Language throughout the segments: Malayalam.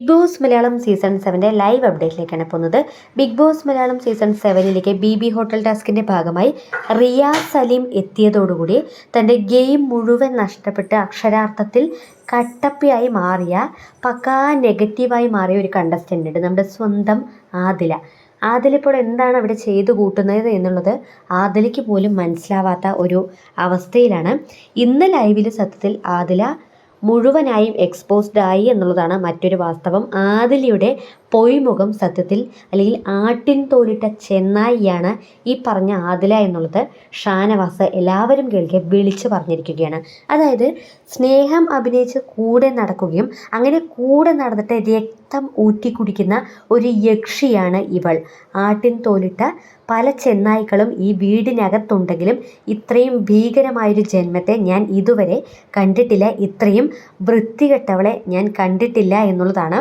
ബിഗ് ബോസ് മലയാളം സീസൺ സെവന്റെ ലൈവ് അപ്ഡേറ്റിലേക്കാണ് പോകുന്നത്. ബിഗ് ബോസ് മലയാളം സീസൺ സെവനിലേക്ക് ബി ബി ഹോട്ടൽ ടാസ്കിന്റെ ഭാഗമായി റിയ സലീം എത്തിയതോടുകൂടി തന്റെ ഗെയിം മുഴുവൻ നഷ്ടപ്പെട്ട് അക്ഷരാർത്ഥത്തിൽ കട്ടപ്പിയായി മാറിയ പക്കാ നെഗറ്റീവായി മാറിയ ഒരു കണ്ടസ്റ്റന്റ് ഉണ്ട്. നമ്മുടെ സ്വന്തം ആദില. ആദിലിപ്പോൾ എന്താണ് അവിടെ ചെയ്തു കൂട്ടുന്നത് എന്നുള്ളത് ആദിലയ്ക്ക് പോലും മനസ്സിലാവാത്ത ഒരു അവസ്ഥയിലാണ്. ഇന്ന് ലൈവിൽ സത്യത്തിൽ ആദില മുഴുവനായും എക്സ്പോസ്ഡ് ആയി എന്നുള്ളതാണ് മറ്റൊരു വാസ്തവം. ആദിലയുടെ പൊയ്മുഖം സത്യത്തിൽ അല്ലെങ്കിൽ ആട്ടിൻ തോലിട്ട ചെന്നായിയാണ് ഈ പറഞ്ഞ ആദില എന്നുള്ളത്. ഷാനവാസ് എല്ലാവരും കേൾക്കെ വിളിച്ചു പറഞ്ഞിരിക്കുകയാണ്. അതായത് സ്നേഹം അഭിനയിച്ച് കൂടെ നടക്കുകയും അങ്ങനെ കൂടെ നടന്നിട്ട് രക്തം ഊറ്റി കുടിക്കുന്ന ഒരു യക്ഷിയാണ് ഇവൾ. ആട്ടിൻ തോലിട്ട പല ചെന്നായ്ക്കളും ഈ വീടിനകത്തുണ്ടെങ്കിലും ഇത്രയും ഭീകരമായൊരു ജന്മത്തെ ഞാൻ ഇതുവരെ കണ്ടിട്ടില്ല. ഇത്രയും വൃത്തികെട്ടവളെ ഞാൻ കണ്ടിട്ടില്ല എന്നുള്ളതാണ്.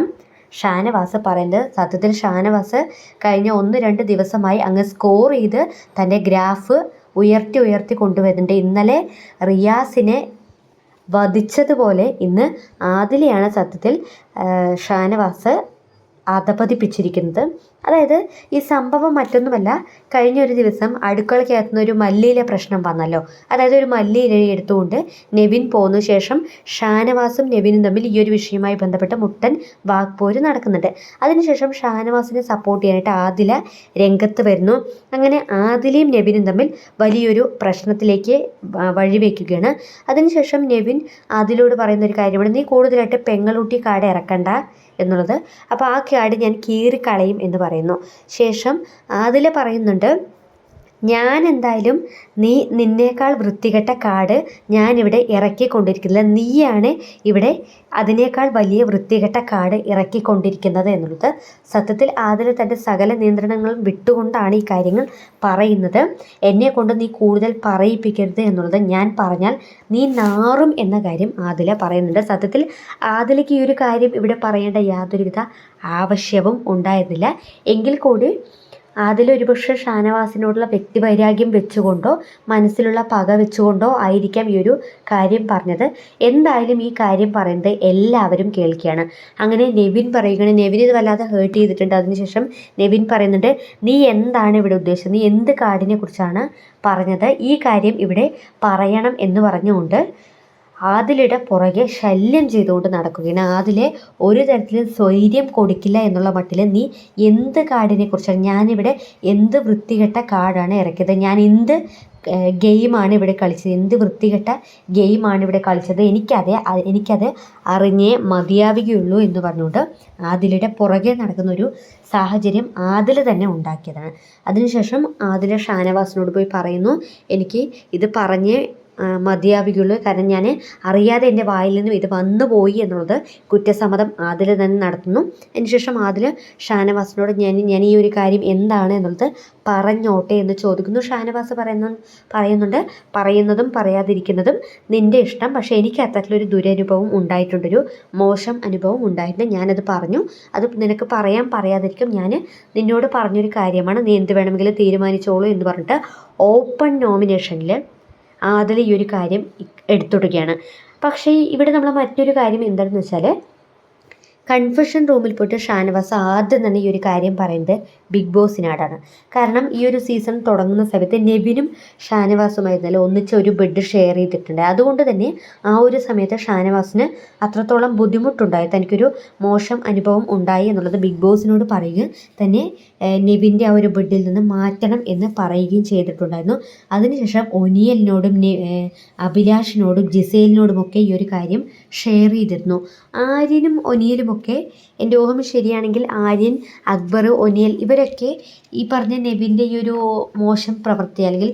ഷാനവാസ് പറയുന്നത് സത്യത്തിൽ ഷാനവാസ് കഴിഞ്ഞ ഒന്ന് രണ്ട് ദിവസമായി അങ്ങ് സ്കോർ ചെയ്ത് തന്റെ ഗ്രാഫ് ഉയർത്തി ഉയർത്തി കൊണ്ടുവരുന്നുണ്ട്. ഇന്നലെ റിയാസിനെ വധിച്ചതുപോലെ ഇന്ന് ആദിലെയാണ് സത്യത്തിൽ ഷാനവാസ് അധപതിപ്പിച്ചിരിക്കുന്നത് അതായത് ഈ സംഭവം മറ്റൊന്നുമല്ല കഴിഞ്ഞ ഒരു ദിവസം അടുക്കളയ്ക്കകത്തുനിന്ന് ഒരു മല്ലിയിലെ പ്രശ്നം വന്നല്ലോ. അതായത് ഒരു മല്ലിയില എടുത്തുകൊണ്ട് നെവിൻ പോന്ന ശേഷം ഷാനവാസും നെവിനും തമ്മിൽ ഈ ഒരു വിഷയവുമായി ബന്ധപ്പെട്ട് മുട്ടൻ വാക്പോര് നടക്കുന്നുണ്ട്. അതിനുശേഷം ഷാനവാസിനെ സപ്പോർട്ട് ചെയ്യാനായിട്ട് ആദില രംഗത്ത് വരുന്നു. അങ്ങനെ ആദിലയും നെവിനും തമ്മിൽ വലിയൊരു പ്രശ്നത്തിലേക്ക് വഴിവെക്കുകയാണ്. അതിനുശേഷം നെവിൻ ആദിലോട് പറയുന്ന ഒരു കാര്യമാണ് നീ കൂടുതലായിട്ട് പെങ്ങളൂട്ടി കാട് ഇറക്കണ്ട. എന്നുള്ളത്. അപ്പോൾ ആ കാട് ഞാൻ കീറിക്കളയും എന്ന് പറയുന്നു. ശേഷം അതിൽ പറയുന്നുണ്ട് ഞാൻ എന്തായാലും നീ നിന്നേക്കാൾ വൃത്തികെട്ട കാട് ഞാനിവിടെ ഇറക്കിക്കൊണ്ടിരിക്കുന്നില്ല നീയാണ് ഇവിടെ അതിനേക്കാൾ വലിയ വൃത്തികെട്ട കാട് ഇറക്കിക്കൊണ്ടിരിക്കുന്നത് എന്നുള്ളത്. സത്യത്തിൽ ആദിൽ തന്റെ സകല നിയന്ത്രണങ്ങളും വിട്ടുകൊണ്ടാണ് ഈ കാര്യങ്ങൾ പറയുന്നത്. എന്നെ കൊണ്ട് നീ കൂടുതൽ പറയിപ്പിക്കരുത് എന്നുള്ളത് ഞാൻ പറഞ്ഞാൽ നീ നാറും എന്ന കാര്യം ആദില പറയുന്നുണ്ട്. സത്യത്തിൽ ആദിലയ്ക്ക് ഈ ഒരു കാര്യം ഇവിടെ പറയേണ്ട യാതൊരുവിധ ആവശ്യവും ഉണ്ടായിരുന്നില്ല. എങ്കിൽ കൂടി അതിലൊരുപക്ഷെ ഷാനവാസിനോടുള്ള വ്യക്തിവൈരാഗ്യം വെച്ചുകൊണ്ടോ മനസ്സിലുള്ള പക വെച്ചുകൊണ്ടോ ആയിരിക്കാം ഈ ഒരു കാര്യം പറഞ്ഞത്. എന്തായാലും ഈ കാര്യം പറയുന്നത് എല്ലാവരും കേൾക്കുകയാണ്. അങ്ങനെ നെവിൻ പറയുകയാണ് നെവിൻ ഇത് വല്ലാതെ ഹേർട്ട് ചെയ്തിട്ടുണ്ട്. അതിനുശേഷം നെവിൻ പറയുന്നുണ്ട് നീ എന്താണ് ഇവിടെ ഉദ്ദേശിച്ചത്? നീ എന്ത് കാർഡിനെ കുറിച്ചാണ് പറഞ്ഞത്? ഈ കാര്യം ഇവിടെ പറയണം എന്ന് പറഞ്ഞുകൊണ്ട് ആദിലയുടെ പുറകെ ശല്യം ചെയ്തുകൊണ്ട് നടക്കുകയാണ്. ആദിലെ ഒരു തരത്തിലും സ്വൈര്യം കൊടുക്കില്ല എന്നുള്ള മട്ടിൽ നീ എന്ത് കാർഡിനെ കുറിച്ചാണ് ഞാനിവിടെ എന്ത് വൃത്തികെട്ട കാടാണ് ഇറക്കിയത് ഞാൻ എന്ത് ഗെയിമാണ് ഇവിടെ കളിച്ചത് എന്ത് വൃത്തികെട്ട ഗെയിമാണ് ഇവിടെ കളിച്ചത് എനിക്കത് എനിക്കത് അറിഞ്ഞേ മതിയാവുകയുള്ളൂ എന്ന് പറഞ്ഞുകൊണ്ട് ആദിലയുടെ പുറകെ നടക്കുന്ന ഒരു സാഹചര്യം ആദില തന്നെ ഉണ്ടാക്കിയതാണ്. അതിനുശേഷം ആദില ഷാനവാസിനോട് പോയി പറയുന്നു എനിക്ക് ഇത് പറഞ്ഞ് മതിയാവുകയുള്ളൂ. കാരണം ഞാൻ അറിയാതെ എന്റെ വായിൽ നിന്നും ഇത് വന്നു പോയി എന്നുള്ളത് കുറ്റസമ്മതം ആദിൽ തന്നെ നടത്തുന്നു. അതിനുശേഷം ആദിൽ ഷാനവാസിനോട് ഞാൻ ഞാൻ ഈ ഒരു കാര്യം എന്താണ് എന്നുള്ളത് പറഞ്ഞോട്ടെ എന്ന് ചോദിക്കുന്നു. ഷാനവാസ് പറയുന്ന പറയുന്നുണ്ട്. പറയുന്നതും പറയാതിരിക്കുന്നതും നിന്റെ ഇഷ്ടം. പക്ഷേ എനിക്ക് അത്തരത്തിലൊരു ദുരനുഭവം ഉണ്ടായിട്ടുണ്ടൊരു മോശം അനുഭവം ഉണ്ടായിട്ടുണ്ട്. ഞാനത് പറഞ്ഞു. അത് നിനക്ക് പറയാൻ പറയാതിരിക്കും. ഞാൻ നിന്നോട് പറഞ്ഞൊരു കാര്യമാണ്. നീ എന്ത് വേണമെങ്കിലും തീരുമാനിച്ചോളൂ എന്ന് പറഞ്ഞിട്ട് ഓപ്പൺ നോമിനേഷനിൽ അതിൽ ഈ ഒരു കാര്യം എടുത്തിടുകയാണ് പക്ഷേ ഇവിടെ നമ്മൾ മറ്റൊരു കാര്യം എന്താണെന്ന് വെച്ചാൽ കൺഫെഷൻ റൂമിൽ പോയിട്ട് ഷാനവാസ് ആദ്യം തന്നെ ഈ ഒരു കാര്യം പറയുന്നത് ബിഗ് ബോസിനാടാണ് കാരണം ഈ ഒരു സീസൺ തുടങ്ങുന്ന സമയത്ത് നെവിനും ഷാനവാസുമായിരുന്നല്ലോ ഒന്നിച്ച് ഒരു ബെഡ് ഷെയർ ചെയ്തിട്ടുണ്ട്. അതുകൊണ്ട് തന്നെ ആ ഒരു സമയത്ത് ഷാനവാസിന് അത്രത്തോളം ബുദ്ധിമുട്ടുണ്ടായി. തനിക്കൊരു മോശം അനുഭവം ഉണ്ടായി എന്നുള്ളത് ബിഗ് ബോസിനോട് പറയുക തന്നെ നെവിന്റെ ആ ഒരു ബെഡിൽ നിന്ന് മാറ്റണം എന്ന് പറയുകയും ചെയ്തിട്ടുണ്ടായിരുന്നു. അതിനുശേഷം ഒനിയലിനോടും അഭിലാഷിനോടും ജിസേലിനോടുമൊക്കെ ഈ ഒരു കാര്യം ഷെയർ ചെയ്തിരുന്നു. ആര്യനും ഒനിയലും ഒക്കെ എന്റെ ഓർമ്മ ശരിയാണെങ്കിൽ ആര്യൻ അക്ബർ ഒനിയൽ ഇവരൊക്കെ ഈ പറഞ്ഞ നെവിന്റെ ഈ ഒരു മോശം പ്രവൃത്തി അല്ലെങ്കിൽ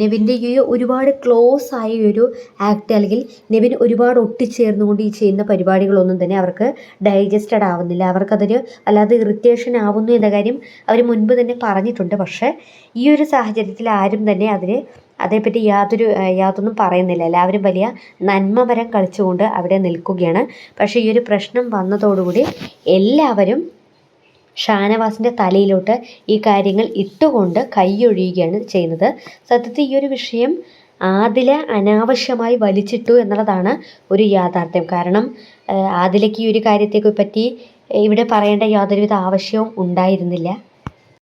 നെവിന്റെ ഈ ഒരുപാട് ക്ലോസ് ആയ ഒരു ആക്ട് അല്ലെങ്കിൽ നെവിൻ ഒരുപാട് ഒട്ടിച്ചേർന്നുകൊണ്ട് ഈ ചെയ്യുന്ന പരിപാടികളൊന്നും തന്നെ അവർക്ക് ഡൈജസ്റ്റഡ് ആവുന്നില്ല. അവർക്കതൊരു അല്ലാതെ ഇറിറ്റേഷൻ ആവുന്നു എന്ന കാര്യം അവർ മുൻപ് തന്നെ പറഞ്ഞിട്ടുണ്ട്. പക്ഷേ ഈ ഒരു സാഹചര്യത്തിൽ ആരും തന്നെ അതിന് അതേപ്പറ്റി യാതൊരു യാതൊന്നും പറയുന്നില്ല. എല്ലാവരും വലിയ നന്മമരം കളിച്ചുകൊണ്ട് അവിടെ നിൽക്കുകയാണ്. പക്ഷേ ഈ ഒരു പ്രശ്നം വന്നതോടുകൂടി എല്ലാവരും ഷാനവാസിന്റെ തലയിലോട്ട് ഈ കാര്യങ്ങൾ ഇട്ടുകൊണ്ട് കൈയൊഴിയുകയാണ് ചെയ്യുന്നത്. സത്യത്തിൽ ഈ ഒരു വിഷയം ആദില അനാവശ്യമായി വലിച്ചിട്ടു എന്നുള്ളതാണ് ഒരു യാഥാർത്ഥ്യം. കാരണം ആദിലയ്ക്ക് ഈ ഒരു കാര്യത്തെ പറ്റി ഇവിടെ പറയേണ്ട യാതൊരുവിധ ആവശ്യവും ഉണ്ടായിരുന്നില്ല.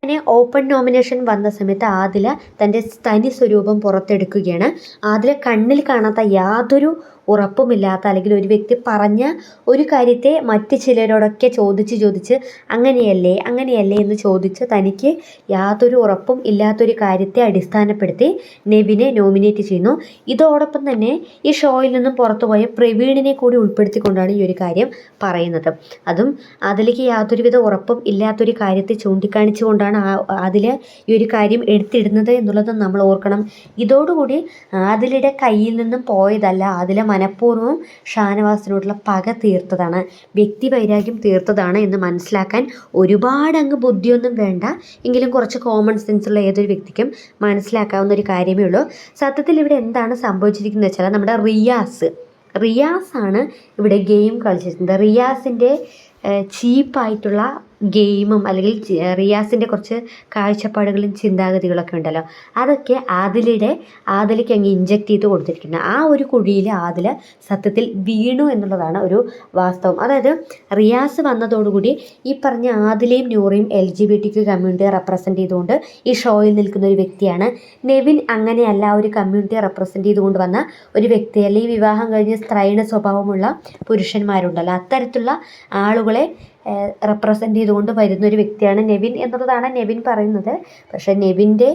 അങ്ങനെ ഓപ്പൺ നോമിനേഷൻ വന്ന സമയത്ത് ആദില തന്റെ തനി സ്വരൂപം പുറത്തെടുക്കുകയാണ്. ആദില കണ്ണിൽ കാണാത്ത യാതൊരു ഉറപ്പുമില്ലാത്ത അല്ലെങ്കിൽ ഒരു വ്യക്തി പറഞ്ഞ ഒരു കാര്യത്തെ മറ്റ് ചിലരോടൊക്കെ ചോദിച്ച് ചോദിച്ച് അങ്ങനെയല്ലേ അങ്ങനെയല്ലേ എന്ന് ചോദിച്ച് തനിക്ക് യാതൊരു ഉറപ്പും ഇല്ലാത്തൊരു കാര്യത്തെ അടിസ്ഥാനപ്പെടുത്തി നെവിനെ നോമിനേറ്റ് ചെയ്യുന്നു. ഇതോടൊപ്പം തന്നെ ഈ ഷോയിൽ നിന്നും പുറത്തുപോയ പ്രവീണിനെ കൂടി ഉൾപ്പെടുത്തിക്കൊണ്ടാണ് ഈ ഒരു കാര്യം പറയുന്നത്. അതും അതിലേക്ക് യാതൊരുവിധ ഉറപ്പും ഇല്ലാത്തൊരു കാര്യത്തെ ചൂണ്ടിക്കാണിച്ചുകൊണ്ടാണ് ആ അതിൽ ഈ ഒരു കാര്യം എടുത്തിടുന്നത് എന്നുള്ളത് നമ്മൾ ഓർക്കണം. ഇതോടുകൂടി ആദിലയുടെ കയ്യിൽ നിന്നും പോയതല്ല ആദില മനഃപൂർവം ഷാനവാസിനോടുള്ള പക തീർത്തതാണ്. വ്യക്തി വൈരാഗ്യം തീർത്തതാണ് എന്ന് മനസ്സിലാക്കാൻ ഒരുപാട് അങ്ങ് ബുദ്ധിയൊന്നും വേണ്ട. എങ്കിലും കുറച്ച് കോമൺ സെൻസുള്ള ഏതൊരു വ്യക്തിക്കും മനസ്സിലാക്കാവുന്ന ഒരു കാര്യമേ ഉള്ളൂ. സത്യത്തിൽ ഇവിടെ എന്താണ് സംഭവിച്ചിരിക്കുന്നത് വെച്ചാൽ നമ്മുടെ റിയാസ്. റിയാസാണ് ഇവിടെ ഗെയിം കളിച്ചിരുന്നത് റിയാസിന്റെ ചീപ്പായിട്ടുള്ള ഗെയിമും അല്ലെങ്കിൽ റിയാസിന്റെ കുറച്ച് കാഴ്ചപ്പാടുകളും ചിന്താഗതികളൊക്കെ ഉണ്ടല്ലോ. അതൊക്കെ ആദിലയുടെ ആദിലയ്ക്ക് അങ്ങ് ഇഞ്ചക്ട് ചെയ്ത് കൊടുത്തിരിക്കുന്നത് ആ ഒരു കുഴിയിൽ ആദില സത്യത്തിൽ വീണു എന്നുള്ളതാണ് ഒരു വാസ്തവം. അതായത് റിയാസ് വന്നതോടുകൂടി ഈ പറഞ്ഞ ആദിലയും നൂറയും എൽ ജി ബി ടിക്ക് കമ്മ്യൂണിറ്റിയെ റെപ്രസെന്റ് ചെയ്തുകൊണ്ട് ഈ ഷോയിൽ നിൽക്കുന്ന ഒരു വ്യക്തിയാണ്. നെവിൻ അങ്ങനെയല്ല ഒരു കമ്മ്യൂണിറ്റിയെ റെപ്രസെന്റ് ചെയ്തുകൊണ്ട് വന്ന ഒരു വ്യക്തി. അല്ലെങ്കിൽ വിവാഹം കഴിഞ്ഞ് സ്ത്രൈണ സ്വഭാവമുള്ള പുരുഷന്മാരുണ്ടല്ലോ. അത്തരത്തിലുള്ള ആളുകളെ റെപ്രസെന്റ് ചെയ്തുകൊണ്ട് വരുന്ന ഒരു വ്യക്തിയാണ് നെവിൻ എന്നുള്ളതാണ് നെവിൻ പറയുന്നത്. പക്ഷേ നെവിന്റെ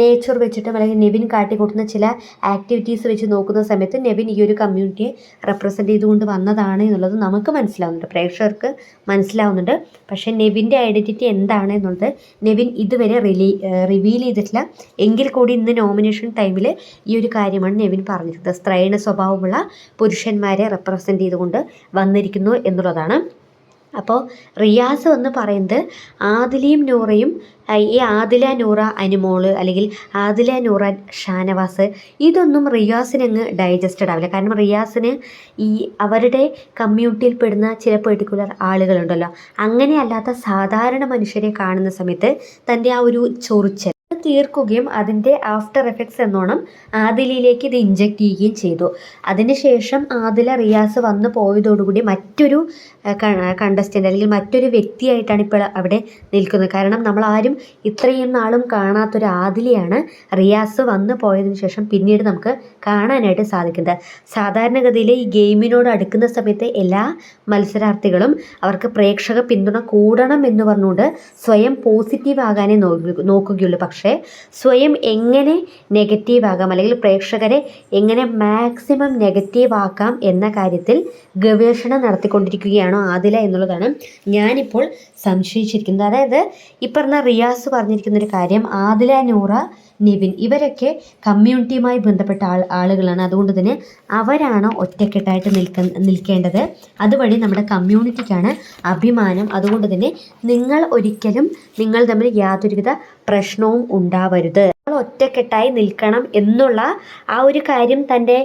നേച്ചർ വെച്ചിട്ടും അല്ലെങ്കിൽ നെവിൻ കാട്ടിക്കൊടുക്കുന്ന ചില ആക്ടിവിറ്റീസ് വെച്ച് നോക്കുന്ന സമയത്ത് നെവിൻ ഈ ഒരു കമ്മ്യൂണിറ്റിയെ റെപ്രസെന്റ് ചെയ്തുകൊണ്ട് വന്നതാണ് എന്നുള്ളത് നമുക്ക് മനസ്സിലാവുന്നുണ്ട്. പ്രേക്ഷകർക്ക് മനസ്സിലാവുന്നുണ്ട്. പക്ഷേ നെവിന്റെ ഐഡന്റിറ്റി എന്താണ് എന്നുള്ളത് നെവിൻ ഇതുവരെ റിലീ റിവീൽ ചെയ്തിട്ടില്ല. എങ്കിൽ കൂടി ഇന്ന് നോമിനേഷൻ ടൈമിൽ ഈ ഒരു കാര്യമാണ് നെവിൻ പറഞ്ഞിരുന്നത് സ്ത്രൈണ സ്വഭാവമുള്ള പുരുഷന്മാരെ റെപ്രസെന്റ് ചെയ്തുകൊണ്ട് വന്നിരിക്കുന്നു എന്നുള്ളതാണ്. അപ്പോൾ റിയാസ് എന്ന് പറയുന്നത് ആദിലയും നൂറയും ഈ ആദില നൂറ അനുമോൾ അല്ലെങ്കിൽ ആദില നൂറ ഷാനവാസ് ഇതൊന്നും റിയാസിനങ്ങ് ഡൈജസ്റ്റഡ് ആവില്ല. കാരണം റിയാസിന് ഈ അവരുടെ കമ്മ്യൂണിറ്റിയിൽ പെടുന്ന ചില പെർട്ടിക്കുലർ ആളുകളുണ്ടല്ലോ. അങ്ങനെയല്ലാത്ത സാധാരണ മനുഷ്യരെ കാണുന്ന സമയത്ത് തന്റെ ആ ഒരു ചൊറിച്ചൽ തീർക്കുകയും അതിന്റെ ആഫ്റ്റർ എഫക്ട്സ് എന്നോണം ആദിലിയിലേക്ക് ഇത് ഇഞ്ചക്ട് ചെയ്യുകയും ചെയ്തു. അതിനുശേഷം ആദില റിയാസ് വന്നു പോയതോടുകൂടി മറ്റൊരു കണ്ടസ്റ്റന്റ് അല്ലെങ്കിൽ മറ്റൊരു വ്യക്തിയായിട്ടാണ് ഇപ്പോൾ അവിടെ നിൽക്കുന്നത്. കാരണം നമ്മൾ ആരും ഇത്രയും നാളും കാണാത്തൊരു ആദിലയാണ് റിയാസ് വന്നു പോയതിനു ശേഷം പിന്നീട് നമുക്ക് കാണാനായിട്ട് സാധിക്കുന്നത്. സാധാരണഗതിയിൽ ഈ ഗെയിമിനോട് അടുക്കുന്ന സമയത്ത് എല്ലാ മത്സരാർത്ഥികളും അവർക്ക് പ്രേക്ഷക പിന്തുണ കൂടണം എന്ന് പറഞ്ഞുകൊണ്ട് സ്വയം പോസിറ്റീവ് ആകാനേ നോക്കുകയുള്ളൂ. പക്ഷേ സ്വയം എങ്ങനെ നെഗറ്റീവ് ആകാം അല്ലെങ്കിൽ പ്രേക്ഷകരെ എങ്ങനെ മാക്സിമം നെഗറ്റീവ് ആക്കാം എന്ന കാര്യത്തിൽ ഗവേഷണം നടത്തിക്കൊണ്ടിരിക്കുകയാണോ ആദില എന്നുള്ളതാണ് ഞാനിപ്പോൾ സംശയിച്ചിരിക്കുന്നത്. അതായത് ഈ പറഞ്ഞ റിയാസ് പറഞ്ഞിരിക്കുന്ന ഒരു കാര്യം ആദില നൂറ നിവിൻ ഇവരൊക്കെ കമ്മ്യൂണിറ്റിയുമായി ബന്ധപ്പെട്ട ആൾ ആളുകളാണ്. അതുകൊണ്ട് തന്നെ അവരാണ് ഒറ്റക്കെട്ടായിട്ട് നിൽക്ക നിൽക്കേണ്ടത്. അതുവഴി നമ്മുടെ കമ്മ്യൂണിറ്റിക്കാണ് അഭിമാനം. അതുകൊണ്ട് തന്നെ നിങ്ങൾ ഒരിക്കലും നിങ്ങൾ തമ്മിൽ യാതൊരുവിധ പ്രശ്നവും ഉണ്ടാവരുത്. ഒറ്റക്കെട്ടായി നിൽക്കണം എന്നുള്ള ആ ഒരു കാര്യം തന്റെ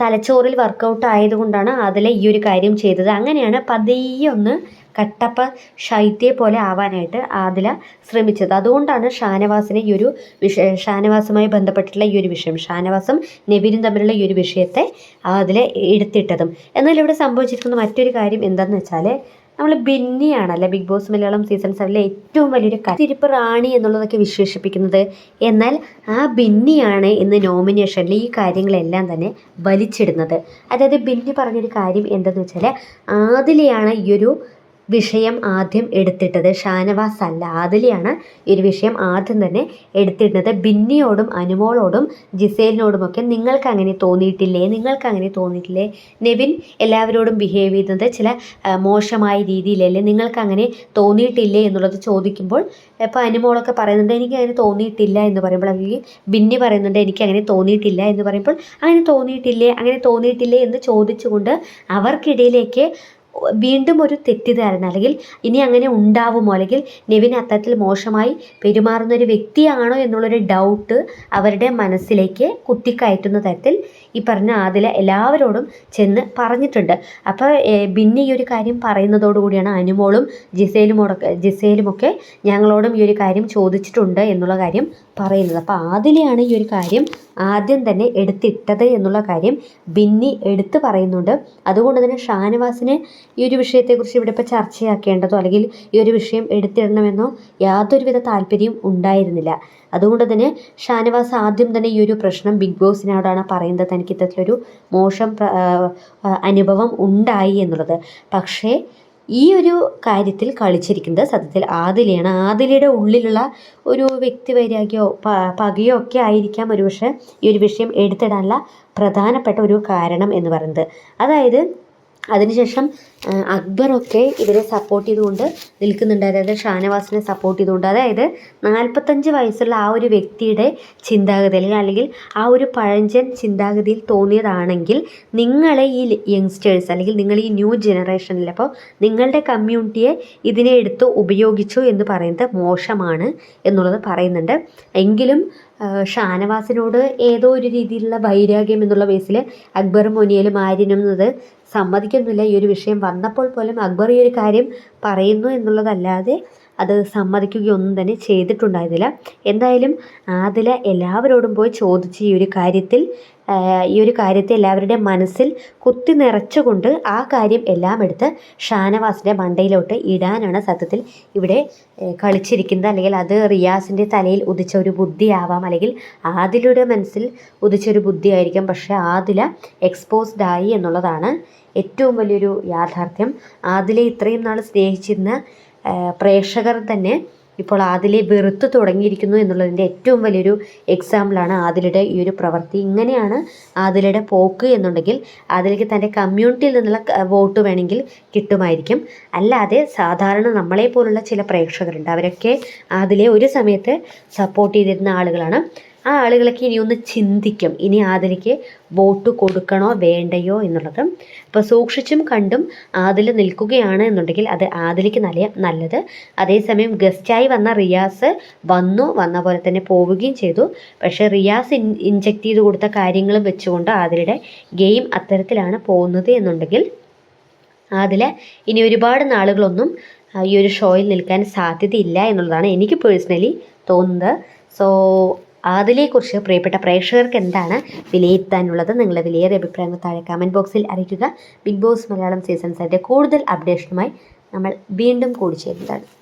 തലച്ചോറിൽ വർക്കൗട്ട് ആയതുകൊണ്ടാണ് അതിലെ ഈ ഒരു കാര്യം ചെയ്തത്. അങ്ങനെയാണ് പതിയെ ഒന്ന് കട്ടപ്പ ശൈത്യയെ പോലെ ആവാനായിട്ട് ആദില ശ്രമിച്ചത്. അതുകൊണ്ടാണ് ഷാനവാസിനെ ഈ ഒരു വിഷ ഷാനവാസുമായി ബന്ധപ്പെട്ടിട്ടുള്ള ഈ ഒരു വിഷയം ഷാനവാസും നബീനും തമ്മിലുള്ള ഈ ഒരു വിഷയത്തെ ആദില എടുത്തിട്ടതും. എന്നാൽ ഇവിടെ സംഭവിച്ചിരിക്കുന്ന മറ്റൊരു കാര്യം എന്താണെന്ന് വെച്ചാൽ നമ്മൾ ബിന്നിയാണല്ലേ ബിഗ് ബോസ് മലയാളം സീസൺ സെവനിലെ ഏറ്റവും വലിയൊരു കത്തിരിപ്പ് റാണി എന്നുള്ളതൊക്കെ വിശേഷിപ്പിക്കുന്നത്. എന്നാൽ ആ ബിന്നിയാണ് ഇന്ന് നോമിനേഷനിൽ ഈ കാര്യങ്ങളെല്ലാം തന്നെ വലിച്ചിടുന്നത്. അതായത് ബിന്നി പറഞ്ഞൊരു കാര്യം എന്തെന്ന് വെച്ചാൽ ആദിലെയാണ് ഈ ഒരു വിഷയം ആദ്യം എടുത്തിട്ടത് ഷാനവാസ് അല്ല ആദിലിയാണ് ഈ ഒരു വിഷയം ആദ്യം തന്നെ എടുത്തിട്ടത് ബിന്നിയോടും അനുമോളോടും ജിസേലിനോടുമൊക്കെ നിങ്ങൾക്ക് അങ്ങനെ തോന്നിയിട്ടില്ലേ? നിങ്ങൾക്ക് അങ്ങനെ തോന്നിയിട്ടില്ലേ? നെവിൻ എല്ലാവരോടും ബിഹേവ് ചെയ്യുന്നത് ചില മോശമായ രീതിയിലല്ലേ നിങ്ങൾക്ക് അങ്ങനെ തോന്നിയിട്ടില്ലേ എന്നുള്ളത് ചോദിക്കുമ്പോൾ ഇപ്പോൾ അനുമോളൊക്കെ പറയുന്നുണ്ട് എനിക്ക് അങ്ങനെ തോന്നിയിട്ടില്ല എന്ന് പറയുമ്പോൾ അല്ലെങ്കിൽ ബിന്നി പറയുന്നുണ്ട് എനിക്ക് അങ്ങനെ തോന്നിയിട്ടില്ല എന്ന് പറയുമ്പോൾ അങ്ങനെ തോന്നിയിട്ടില്ലേ? അങ്ങനെ തോന്നിയിട്ടില്ലേ? എന്ന് ചോദിച്ചുകൊണ്ട് അവർക്കിടയിലേക്ക് വീണ്ടും ഒരു തെറ്റിദ്ധാരണ. അല്ലെങ്കിൽ ഇനി അങ്ങനെ ഉണ്ടാവുമോ? അല്ലെങ്കിൽ നെവിൻ അത്തരത്തിൽ മോശമായി പെരുമാറുന്ന ഒരു വ്യക്തിയാണോ എന്നുള്ളൊരു ഡൗട്ട് അവരുടെ മനസ്സിലേക്ക് കുത്തിക്കയറ്റുന്ന തരത്തിൽ ഈ പറഞ്ഞ ആദില എല്ലാവരോടും ചെന്ന് പറഞ്ഞിട്ടുണ്ട്. അപ്പോൾ ബിന്നി ഈ ഒരു കാര്യം പറയുന്നതോടുകൂടിയാണ് അനുമോളും ജിസേലുമോടൊക്കെ ജിസേലുമൊക്കെ ഞങ്ങളോടും ഈ ഒരു കാര്യം ചോദിച്ചിട്ടുണ്ട് എന്നുള്ള കാര്യം പറയുന്നത്. അപ്പോൾ ആദിലയാണ് ഈ ഒരു കാര്യം ആദ്യം തന്നെ എടുത്തിട്ടത് എന്നുള്ള കാര്യം ബിന്നി എടുത്തു പറയുന്നുണ്ട്. അതുകൊണ്ട് തന്നെ ഷാനവാസിന് ഈ ഒരു വിഷയത്തെക്കുറിച്ച് ഇവിടെ ഇപ്പോൾ ചർച്ചയാക്കേണ്ടതോ അല്ലെങ്കിൽ ഈ ഒരു വിഷയം എടുത്തിടണമെന്നോ യാതൊരുവിധ താല്പര്യം ഉണ്ടായിരുന്നില്ല. അതുകൊണ്ട് തന്നെ ഷാനവാസ് ആദ്യം തന്നെ ഈ ഒരു പ്രശ്നം ബിഗ് ബോസിനോടാണ് പറയുന്നത് തനിക്ക് ഇത്തരത്തിലൊരു മോശം അനുഭവം ഉണ്ടായി എന്നുള്ളത്. പക്ഷേ ഈ ഒരു കാര്യത്തിൽ കളിച്ചിരിക്കുന്നത് സത്യത്തിൽ ആദിലയാണ്. ആദിലയുടെ ഉള്ളിലുള്ള ഒരു വ്യക്തിവൈരാഗ്യമോ പകയോ ഒക്കെ ആയിരിക്കാം ഒരുപക്ഷെ ഈ ഒരു വിഷയം എടുത്തിടാനുള്ള പ്രധാനപ്പെട്ട ഒരു കാരണം എന്ന് പറയുന്നത്. അതായത് അതിനുശേഷം അക്ബറൊക്കെ ഇവരെ സപ്പോർട്ട് ചെയ്തുകൊണ്ട് നിൽക്കുന്നുണ്ട്. അതായത് ഷാനവാസിനെ സപ്പോർട്ട് ചെയ്തുകൊണ്ട്. അതായത് നാൽപ്പത്തഞ്ച് വയസ്സുള്ള ആ ഒരു വ്യക്തിയുടെ ചിന്താഗതി അല്ലെങ്കിൽ അല്ലെങ്കിൽ ആ ഒരു പഴഞ്ചൻ ചിന്താഗതിയിൽ തോന്നിയതാണെങ്കിൽ നിങ്ങളെ ഈ യങ്സ്റ്റേഴ്സ് അല്ലെങ്കിൽ നിങ്ങൾ ഈ ന്യൂ ജനറേഷനിൽ അപ്പോൾ നിങ്ങളുടെ കമ്മ്യൂണിറ്റിയെ ഇതിനെ എടുത്ത് ഉപയോഗിച്ചു എന്ന് പറയുന്നത് മോശമാണ് എന്നുള്ളത് പറയുന്നുണ്ട്. എങ്കിലും ഷാനവാസിനോട് ഏതോ ഒരു രീതിയിലുള്ള വൈരാഗ്യം എന്നുള്ള ബേസിൽ അക്ബറും മുനിയലും ആര്യനും എന്നത് സമ്മതിക്കുന്നില്ല. ഈ ഒരു വിഷയം വന്നപ്പോൾ പോലും അക്ബർ ഈ ഒരു കാര്യം പറയുന്നു എന്നുള്ളതല്ലാതെ അത് സമ്മതിക്കുകയൊന്നും തന്നെ ചെയ്തിട്ടുണ്ടായിരുന്നില്ല. എന്തായാലും ആദില എല്ലാവരോടും പോയി ചോദിച്ച് ഈ ഒരു കാര്യത്തിൽ ഈ ഒരു കാര്യത്തെ എല്ലാവരുടെയും മനസ്സിൽ കുത്തി നിറച്ചുകൊണ്ട് ആ കാര്യം എല്ലാം എടുത്ത് ഷാനവാസിന്റെ മണ്ടയിലോട്ട് ഇടാനാണ് സത്യത്തിൽ ഇവിടെ കളിച്ചിരിക്കുന്നത്. അല്ലെങ്കിൽ അത് റിയാസിന്റെ തലയിൽ ഉദിച്ച ഒരു ബുദ്ധിയാവാം. അല്ലെങ്കിൽ ആദിലയുടെ മനസ്സിൽ ഉദിച്ചൊരു ബുദ്ധിയായിരിക്കാം. പക്ഷേ ആദില എക്സ്പോസ്ഡ് ആയി എന്നുള്ളതാണ് ഏറ്റവും വലിയൊരു യാഥാർത്ഥ്യം. ആദിലെ ഇത്രയും നാൾ സ്നേഹിച്ചിരുന്ന പ്രേക്ഷകർ തന്നെ ഇപ്പോൾ ആദിലെ വെറുത്ത് തുടങ്ങിയിരിക്കുന്നു എന്നുള്ളതിന്റെ ഏറ്റവും വലിയൊരു എക്സാമ്പിളാണ് ആദിലയുടെ ഈ ഒരു പ്രവൃത്തി ഇങ്ങനെയാണ് ആദിലയുടെ പോക്ക് എന്നുണ്ടെങ്കിൽ ആദിലയ്ക്ക് തന്റെ കമ്മ്യൂണിറ്റിയിൽ നിന്നുള്ള വോട്ട് വേണമെങ്കിൽ കിട്ടുമായിരിക്കും. അല്ലാതെ സാധാരണ നമ്മളെ പോലുള്ള ചില പ്രേക്ഷകരുണ്ട്. അവരൊക്കെ ആദിലെ ഒരു സമയത്ത് സപ്പോർട്ട് ചെയ്തിരുന്ന ആളുകളാണ്. ആ ആളുകളൊക്കെ ഇനി ഒന്ന് ചിന്തിക്കും. ഇനി ആദിലയ്ക്ക് വോട്ട് കൊടുക്കണോ വേണ്ടയോ എന്നുള്ളത്. അപ്പോൾ സൂക്ഷിച്ചും കണ്ടും ആദിൽ നിൽക്കുകയാണ് എന്നുണ്ടെങ്കിൽ അത് ആദിലയ്ക്ക് നല്ല നല്ലത്. അതേസമയം ഗസ്റ്റായി വന്ന റിയാസ് വന്നു വന്ന പോലെ തന്നെ പോവുകയും ചെയ്തു. പക്ഷേ റിയാസ് ഇൻ ഇൻജക്റ്റ് ചെയ്ത് കൊടുത്ത കാര്യങ്ങളും വെച്ചുകൊണ്ട് ആദിലയുടെ ഗെയിം അത്തരത്തിലാണ് പോകുന്നത് എന്നുണ്ടെങ്കിൽ അതിൽ ഇനി ഒരുപാട് നാളുകളൊന്നും ഈ ഒരു ഷോയിൽ നിൽക്കാൻ സാധ്യതയില്ല എന്നുള്ളതാണ് എനിക്ക് പേഴ്സണലി തോന്നുന്നത്. സോ അതിനെക്കുറിച്ച് പ്രിയപ്പെട്ട പ്രേക്ഷകർക്ക് എന്താണ് വിലയിരുത്താനുള്ളത്? നിങ്ങളുടെ വിലയേറിയ അഭിപ്രായങ്ങൾ താഴെ കമന്റ് ബോക്സിൽ അറിയിക്കുക. ബിഗ് ബോസ് മലയാളം സീസൺ കൂടുതൽ അപ്ഡേഷനുമായി നമ്മൾ വീണ്ടും കൂടി ചേരുന്നതാണ്